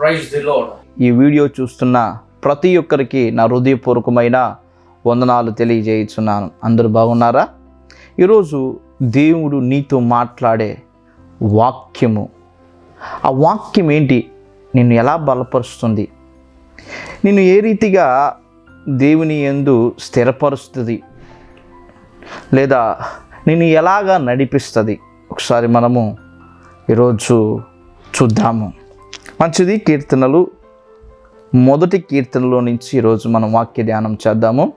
Praise the load ఈ video చూస్తున్న ప్రతి ఒక్కరికి నా హృదయపూర్వకమైన వందనాలు తెలియజేయుచున్నాను. అందరూ బాగున్నారా? ఈరోజు దేవుడు నీతో మాట్లాడే వాక్యము. ఆ వాక్యం ఏంటి? నిన్ను ఎలా బలపరుస్తుంది? నిన్ను ఏ రీతిగా దేవుని ఎందు స్థిరపరుస్తుంది? లేదా నిన్ను ఎలాగా నడిపిస్తుంది? ఒకసారి మనము ఈరోజు చూద్దాము. మంచిది కీర్తనలు. మొదటి కీర్తనలో నుంచి ఈరోజు మనం వాక్య ధ్యానం చేద్దాము.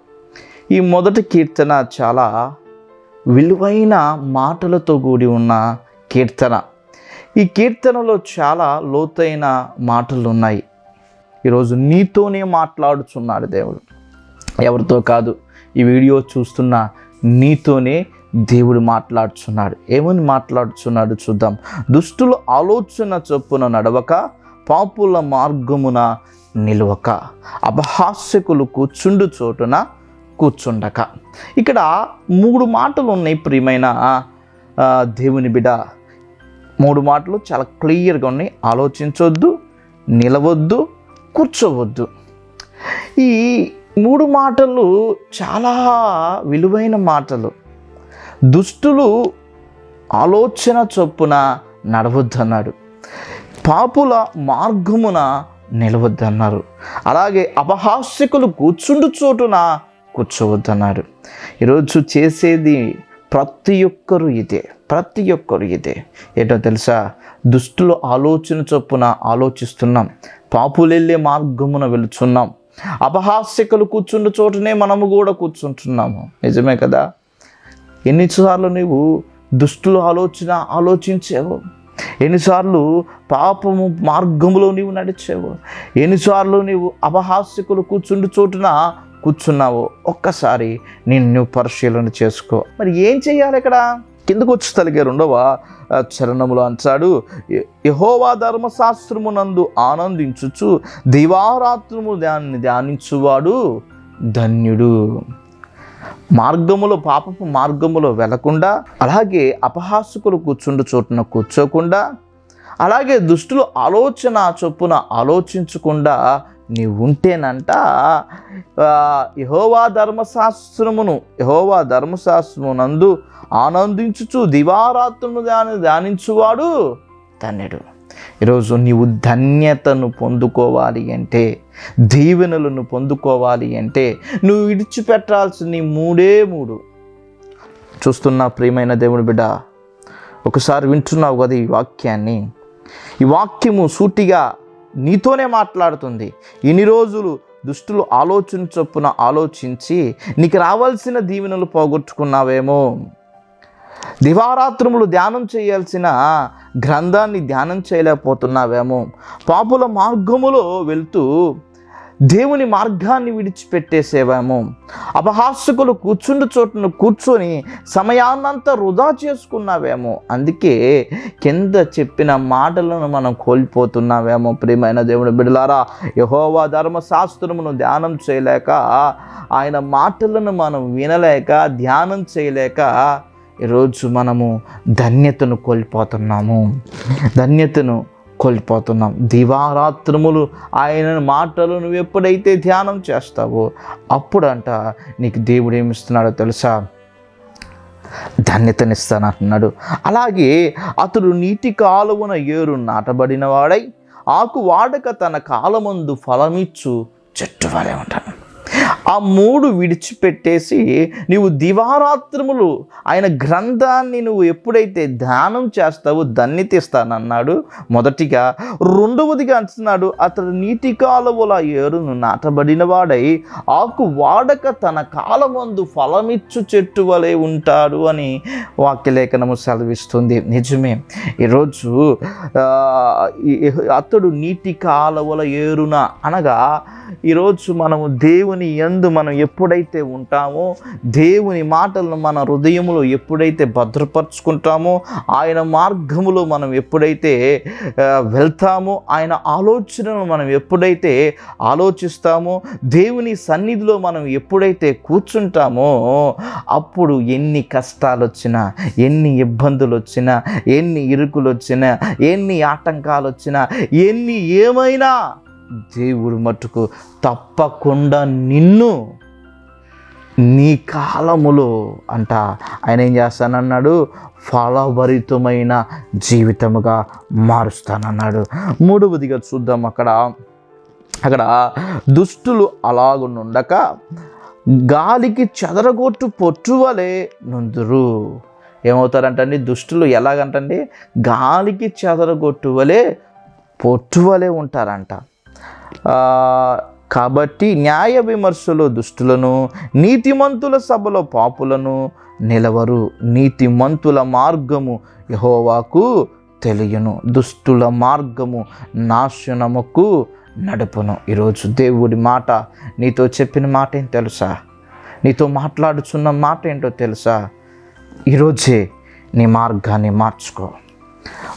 ఈ మొదటి కీర్తన చాలా విలువైన మాటలతో కూడి ఉన్న కీర్తన. ఈ కీర్తనలో చాలా లోతైన మాటలు ఉన్నాయి. ఈరోజు నీతోనే మాట్లాడుచున్నాడు దేవుడు. ఎవరితో కాదు ఈ వీడియో చూస్తున్న నీతోనే దేవుడు మాట్లాడుచున్నాడు. ఏమని మాట్లాడుచున్నాడు చూద్దాం. దుష్టులు ఆలోచన చొప్పున నడవక పాపుల మార్గమున నిలవక అపహాస్యకులు కూర్చుండు చోటున కూర్చుండక. ఇక్కడ మూడు మాటలు ఉన్నాయి ప్రియమైన దేవుని బిడ. మూడు మాటలు చాలా క్లియర్గా ఉన్నాయి. ఆలోచించవద్దు నిలవద్దు కూర్చోవద్దు. ఈ మూడు మాటలు చాలా విలువైన మాటలు. దుష్టులు ఆలోచన చొప్పున నడవద్దన్నాడు. పాపుల మార్గమున నిలవద్దన్నారు. అలాగే అపహాస్యకులు కూర్చుండు చోటున కూర్చోవద్దన్నాడు ఈరోజు చేసేది ప్రతి ఒక్కరు ఇదే ప్రతి ఒక్కరు ఇదే. ఏంటో తెలుసా? దుష్టుల ఆలోచన చొప్పున ఆలోచిస్తున్నాం. పాపులు వెళ్ళే మార్గమున వెళుచున్నాం. అపహాస్యకులు కూర్చుండు చోటనే మనము కూడా కూర్చుంటున్నాము. నిజమే కదా? ఎన్నిసార్లు నువ్వు దుష్టుల ఆలోచన ఆలోచించావు? ఎన్నిసార్లు పాపము మార్గంలో నీవు నడిచావు. ఎన్నిసార్లు నీవు అపహాస్యకులు కూర్చుండు చోటున కూర్చున్నావో. ఒక్కసారి నిన్ను పరిశీలన చేసుకో. మరి ఏం చేయాలి ఇక్కడ? కిందకు వచ్చి తలిగే రెండవ చరణములు అంచాడు అంటాడు "యె- ధర్మశాస్త్రమునందు ఆనందించుచు దివారాత్రము దాన్ని ధ్యానించువాడు ధన్యుడు. మార్గములో పాపపు మార్గములో వెళ్ళకుండా అలాగే అపహాసకులు కూర్చుండు చోటున కూర్చోకుండా అలాగే దుష్టులు ఆలోచన చొప్పున ఆలోచించకుండా నీవు ఉంటేనంట యహోవా ధర్మశాస్త్రమును ధర్మశాస్త్రమును ధర్మశాస్త్రము ధర్మశాస్త్రమునందు ఆనందించుచు దివారాత్రును దాన్ని ధ్యానించువాడు ధన్యుడు ఈరోజు నీవు ధన్యతను పొందుకోవాలి అంటే దీవెనలను పొందుకోవాలి అంటే నువ్వు విడిచిపెట్టాల్సింది మూడే మూడు. చూస్తున్నా ప్రియమైన దేవుని బిడ్డ ఒకసారి వింటున్నావు కదా ఈ వాక్యాన్ని? ఈ వాక్యము సూటిగా నీతోనే మాట్లాడుతుంది. ఇన్ని రోజులు దుష్టులు ఆలోచన చొప్పున ఆలోచించి నీకు రావాల్సిన దీవెనలు పోగొట్టుకున్నావేమో? దివారాత్రములు ధ్యానం చేయాల్సిన గ్రంథాన్ని ధ్యానం చేయలేకపోతున్నావేమో. పాపుల మార్గములో వెళ్తూ దేవుని మార్గాన్ని విడిచిపెట్టేసేవేమో. అపహాసకులు కూర్చుండు చోటును కూర్చొని సమయాన్నంతా వృధా చేసుకున్నావేమో. అందుకే కింద చెప్పిన మాటలను మనం కోల్పోతున్నావేమో. ప్రియమైన దేవుని బిడలారా యహోవా ధర్మశాస్త్రమును ధ్యానం చేయలేక ఆయన మాటలను మనం వినలేక ధ్యానం చేయలేక ఈరోజు మనము ధన్యతను కోల్పోతున్నాము. ధన్యతను కోల్పోతున్నాం. దివారాత్రములు ఆయన మాటలు నువ్వు ఎప్పుడైతే ధ్యానం చేస్తావో అప్పుడంట నీకు దేవుడు ఏమిస్తున్నాడో తెలుసా? ధన్యతనిస్తానంటున్నాడు అలాగే అతడు నీటి కాలువన ఏరు నాటబడిన వాడై ఆకు వాడక తన కాలమందు ఫలమిచ్చు చెట్టు వలె ఉంటాడు. ఆ మూడు విడిచిపెట్టేసి నీవు దివారాత్రములు ఆయన గ్రంథాన్ని నువ్వు ఎప్పుడైతే ధ్యానం చేస్తావో ధన్యతిస్తానన్నాడు మొదటిగా రెండవదిగా అంటున్నాడు అతడు నీటి కాలువల ఏరును నాటబడిన వాడై ఆకు వాడక తన కాలమందు ఫలమిచ్చు చెట్టు వలె ఉంటాడు అని వాక్యలేఖనము సెలవిస్తుంది. నిజమే ఈరోజు అతడు నీటి కాలువల ఏరున అనగా ఈరోజు మనము దేవుని యందు మనం ఎప్పుడైతే ఉంటామో దేవుని మాటలను మన హృదయంలో ఎప్పుడైతే భద్రపరుచుకుంటామో ఆయన మార్గములో మనం ఎప్పుడైతే వెళ్తామో ఆయన ఆలోచనను మనం ఎప్పుడైతే ఆలోచిస్తామో దేవుని సన్నిధిలో మనం ఎప్పుడైతే కూర్చుంటామో అప్పుడు ఎన్ని కష్టాలు వచ్చినా ఎన్ని ఇబ్బందులు వచ్చినా ఎన్ని ఇరుకులు వచ్చినా ఎన్ని ఆటంకాలు వచ్చినా ఎన్ని ఏమైనా దేవుడు మట్టుకు తప్పకుండా నిన్ను నీ కాలములో అంట. ఆయన ఏం చేస్తానన్నాడు? ఫలభరితమైన జీవితముగా మారుస్తానన్నాడు. మూడవదిగా చూద్దాం అక్కడ. అక్కడ దుష్టులు అలాగుండక గాలికి చెదరగొట్టు పొట్టువలే నుందురు. ఏమవుతారంటండి? దుష్టులు ఎలాగంటండి? గాలికి చెదరగొట్టు వలె పొట్టువలే ఉంటారంట. కాబట్టి న్యాయ విమర్శలు దుష్టులను నీతిమంతుల సభలో పాపులను నిలవరు. నీతిమంతుల మార్గము యహోవాకు తెలియను. దుష్టుల మార్గము నాశనముకు నడుపును. ఈరోజు దేవుడి మాట నీతో చెప్పిన మాట ఏం తెలుసా? నీతో మాట్లాడుచున్న మాట ఏంటో తెలుసా? ఈరోజే నీ మార్గాన్ని మార్చుకో.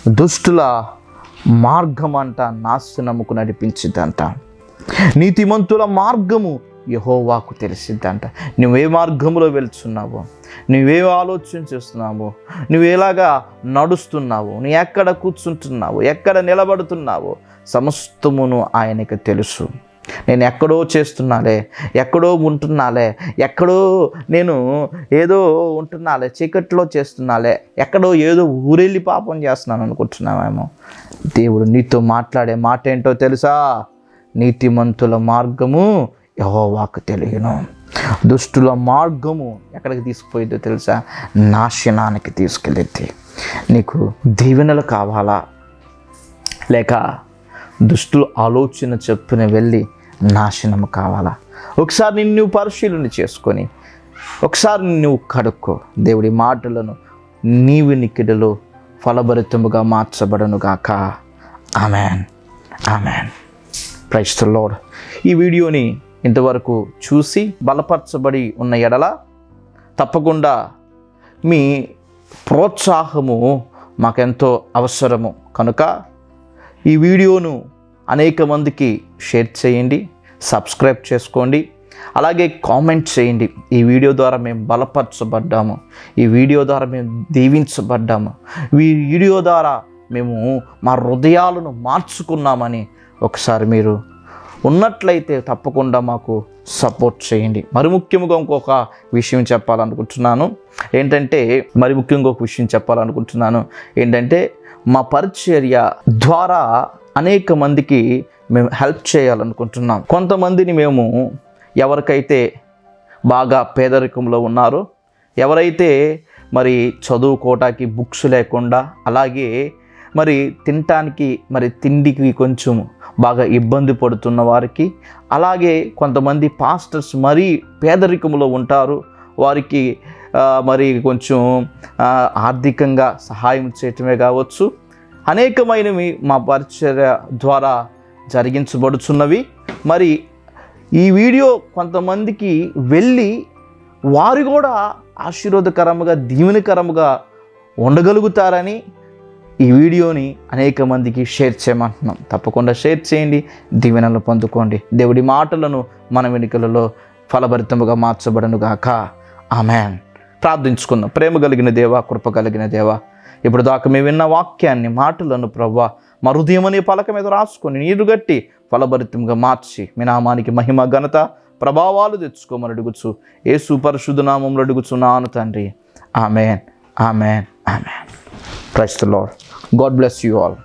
దుష్టుల మార్గం అంట నాశనముకు నడిపించిద్దంట. నీతిమంతుల మార్గము యహోవాకు తెలిసిద్దంట. నువ్వే మార్గంలో వెళ్తున్నావో. నువ్వే ఆలోచన చేస్తున్నావో. నువ్వు ఎలాగా నడుస్తున్నావు? నువ్వు ఎక్కడ కూర్చుంటున్నావు? ఎక్కడ నిలబడుతున్నావో? సమస్తమును ఆయనకు తెలుసు. నేను ఎక్కడో చేస్తున్నాలే ఎక్కడో ఉంటున్నాలే ఎక్కడో నేను ఏదో ఉంటున్నాలే చీకట్లో చేస్తున్నాలే ఎక్కడో ఏదో ఊరెళ్ళి పాపం చేస్తున్నాను అనుకుంటున్నామేమో దేవుడు నీతో మాట్లాడే మాట ఏంటో తెలుసా? నీతిమంతుల మార్గము యహోవాకు తెలియను. దుష్టుల మార్గము ఎక్కడికి తీసుకుపోయిందో తెలుసా? నాశనానికి తీసుకెళ్ళిద్ది. నీకు దీవెనలు కావాలా? లేక దుష్టుల ఆలోచన చెప్పున వెళ్ళి నాశనం కావాలా? ఒకసారి నిన్ను నువ్వు పరిశీలన చేసుకొని ఒకసారి నువ్వు కడుక్కో. దేవుడి మాటలను నీవు నిక్కిడలో ఫలభరితముగా మార్చబడను గాక. ఆమెన్. ఆమెన్. ప్రైస్ ఈ వీడియోని ఇంతవరకు చూసి బలపరచబడి ఉన్న ఎడల తప్పకుండా మీ ప్రోత్సాహము మాకెంతో అవసరము. కనుక ఈ వీడియోను అనేక మందికి షేర్ చేయండి సబ్స్క్రైబ్ చేసుకోండి అలాగే కామెంట్ చేయండి. ఈ వీడియో ద్వారా మేము బలపరచబడ్డాము. ఈ వీడియో ద్వారా మేము దీవించబడ్డాము. ఈ వీడియో ద్వారా మేము మా హృదయాలను మార్చుకున్నామని ఒకసారి మీరు ఉన్నట్లయితే తప్పకుండా మాకు సపోర్ట్ చేయండి. మరి ముఖ్యంగా ఇంకొక విషయం చెప్పాలనుకుంటున్నాను. ఏంటంటే మరి ముఖ్యంగా ఒక విషయం చెప్పాలనుకుంటున్నాను. ఏంటంటే మా పరిచర్య ద్వారా అనేక మందికి మేము హెల్ప్ చేయాలనుకుంటున్నాం. కొంతమందిని మేము ఎవరికైతే బాగా పేదరికంలో ఉన్నారో ఎవరైతే మరి చదువుకోవటానికి బుక్స్ లేకుండా అలాగే మరి తినటానికి మరి తిండికి కొంచెం బాగా ఇబ్బంది పడుతున్న వారికి అలాగే కొంతమంది పాస్టర్స్ మరీ పేదరికంలో ఉంటారు వారికి మరి కొంచెం ఆర్థికంగా సహాయం చేయటమే కావచ్చు అనేకమైనవి మా పరిచర్య ద్వారా జరిగించబడుచున్నవి. మరి ఈ వీడియో కొంతమందికి వెళ్ళి వారు కూడా ఆశీర్వాదకరముగా దీవెనకరముగా ఉండగలుగుతారని ఈ వీడియోని అనేక మందికి షేర్ చేయమంటున్నాం. తప్పకుండా షేర్ చేయండి దీవెనలు పొందుకోండి. దేవుడి మాటలను మన వెనుకలలో ఫలభరితముగా మార్చబడను గాక ఆమెన్. ప్రార్థించుకుందాం. ప్రేమ కలిగిన దేవ కృప కలిగిన దేవ ఇప్పుడు దాకా మేము విన్న వాక్యాన్ని మాటలను ప్రవ్వ మా పలక మీద రాసుకొని నీరు గట్టి ఫలభరితంగా మార్చి మీ నామానికి మహిమ ఘనత ప్రభావాలు తెచ్చుకోమని అడుగుచు. ఏసు పరిశుద్ధ నామంలో అడుగుచున్నాను తండ్రి. Amen. Amen. Amen. Praise the Lord. God bless you all.